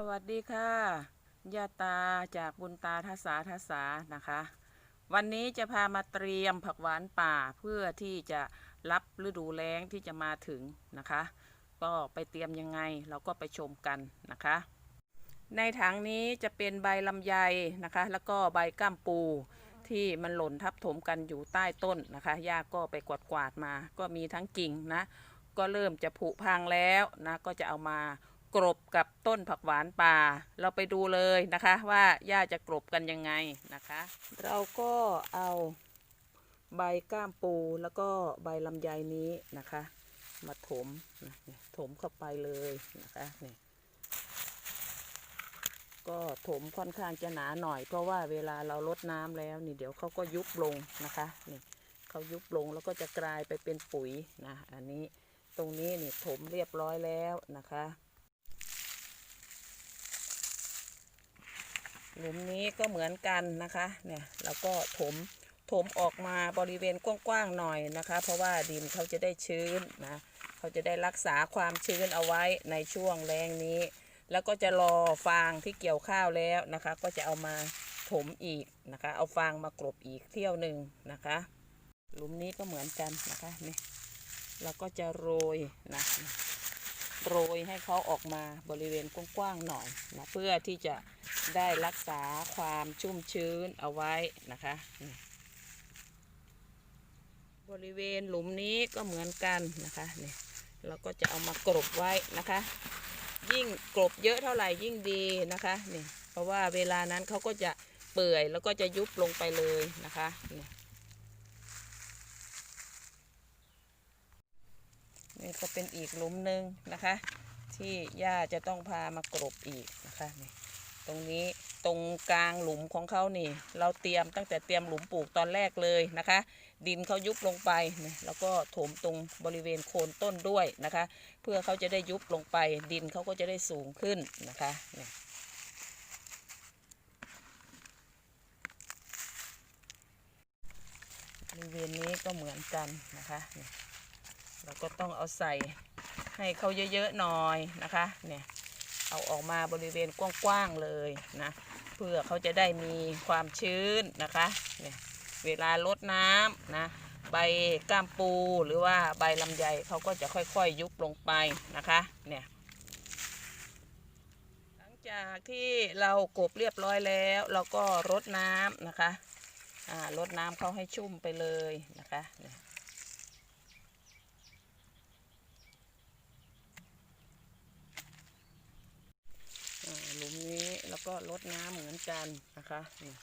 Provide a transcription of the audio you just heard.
สวัสดีค่ะยาตาจากบุญตาทศาทศานะคะ วันนี้จะพามาเตรียมผักหวานป่าเพื่อที่จะรับฤดูแล้งที่จะมาถึงนะคะ ก็ไปเตรียมยังไงเราก็ไปชมกันนะคะ ในถังนี้จะเป็นใบลำไยนะคะ แล้วก็ใบก้ามปูที่มันหล่นทับถมกันอยู่ใต้ต้นนะคะย่าก็ไปกวาดกวาดๆมา ก็มีทั้งกิ่งนะ ก็เริ่มจะผุพังแล้วนะก็จะเอามา กรบกับต้นผักหวานป่า เราไปดูเลยนะคะ ว่าย่าจะกรบกันยังไงนะคะ เราก็เอาใบก้ามปูแล้วก็ใบลำไยนี้นะคะ มาถมนะถมเข้าไปเลยนะคะเนี่ยก็ถมค่อนข้างจะหนาหน่อย เพราะว่าเวลาเราลดน้ำแล้วนี่เดี๋ยวเขาก็ยุบลงนะคะนี่เขายุบลงแล้วก็จะกลายไปเป็นปุ๋ยนะอันนี้ตรงนี้นี่ถมเรียบร้อยแล้วนะคะ หลุมนี้ก็เหมือนกันนะคะ เนี่ยเราก็ถมถมออกมาบริเวณกว้างๆหน่อยนะคะ เพราะว่าดินเขาจะได้ชื้นนะเขาจะได้รักษาความชื้นเอาไว้ในช่วงแรงนี้ แล้วก็จะรอฟางที่เกี่ยวข้าวแล้วนะคะ ก็จะเอามาถมอีกนะคะ เอาฟางมากรบอีกเที่ยวหนึ่งนะคะ หลุมนี้ก็เหมือนกันนะคะนี่เราก็จะโรยนะ โรยให้เขาออกมาบริเวณกว้างๆหน่อยนะเพื่อที่จะได้รักษาความชุ่มชื้นเอาไว้นะคะ บริเวณหลุมนี้ก็เหมือนกันนะคะนี่เราก็จะเอามากรบไว้นะคะ ยิ่งกลบเยอะเท่าไหร่ยิ่งดีนะคะนี่เพราะว่าเวลานั้นเขาก็จะเปื่อยแล้วก็จะยุบลงไปเลยนะคะนี่ นี่ก็เป็นอีกหลุมหนึ่งนะคะ ที่ย่าจะต้องพามากรบอีกนะคะนี่ตรงนี้ตรงกลางหลุมของเขานี่ เราเตรียมตั้งแต่เตรียมหลุมปลูกตอนแรกเลยนะคะ ดินเขายุบลงไปนี่แล้วก็ถมตรงบริเวณโคนต้นด้วยนะคะ เพื่อเขาจะได้ยุบลงไป ดินเขาก็จะได้สูงขึ้นนะคะเนี่ยบริเวณนี้ก็เหมือนกันนะคะ เราก็ต้องเอาใส่ให้เขาเยอะๆหน่อยนะคะ เนี่ย เอาออกมาบริเวณกว้างๆเลยนะ เพื่อเขาจะได้มีความชื้นนะคะ เนี่ย เวลาลดน้ำนะ ใบก้ามปูหรือว่าใบลำไยเขาก็จะค่อยๆยุบลงไปนะคะ เนี่ย หลังจากที่เรากบเรียบร้อยแล้ว เราก็รดน้ำนะคะ อ่ารดน้ำเขาให้ชุ่มไปเลยนะคะเนี่ย หลุมนี้แล้วก็ลดน้ำเหมือนกันนะคะนี่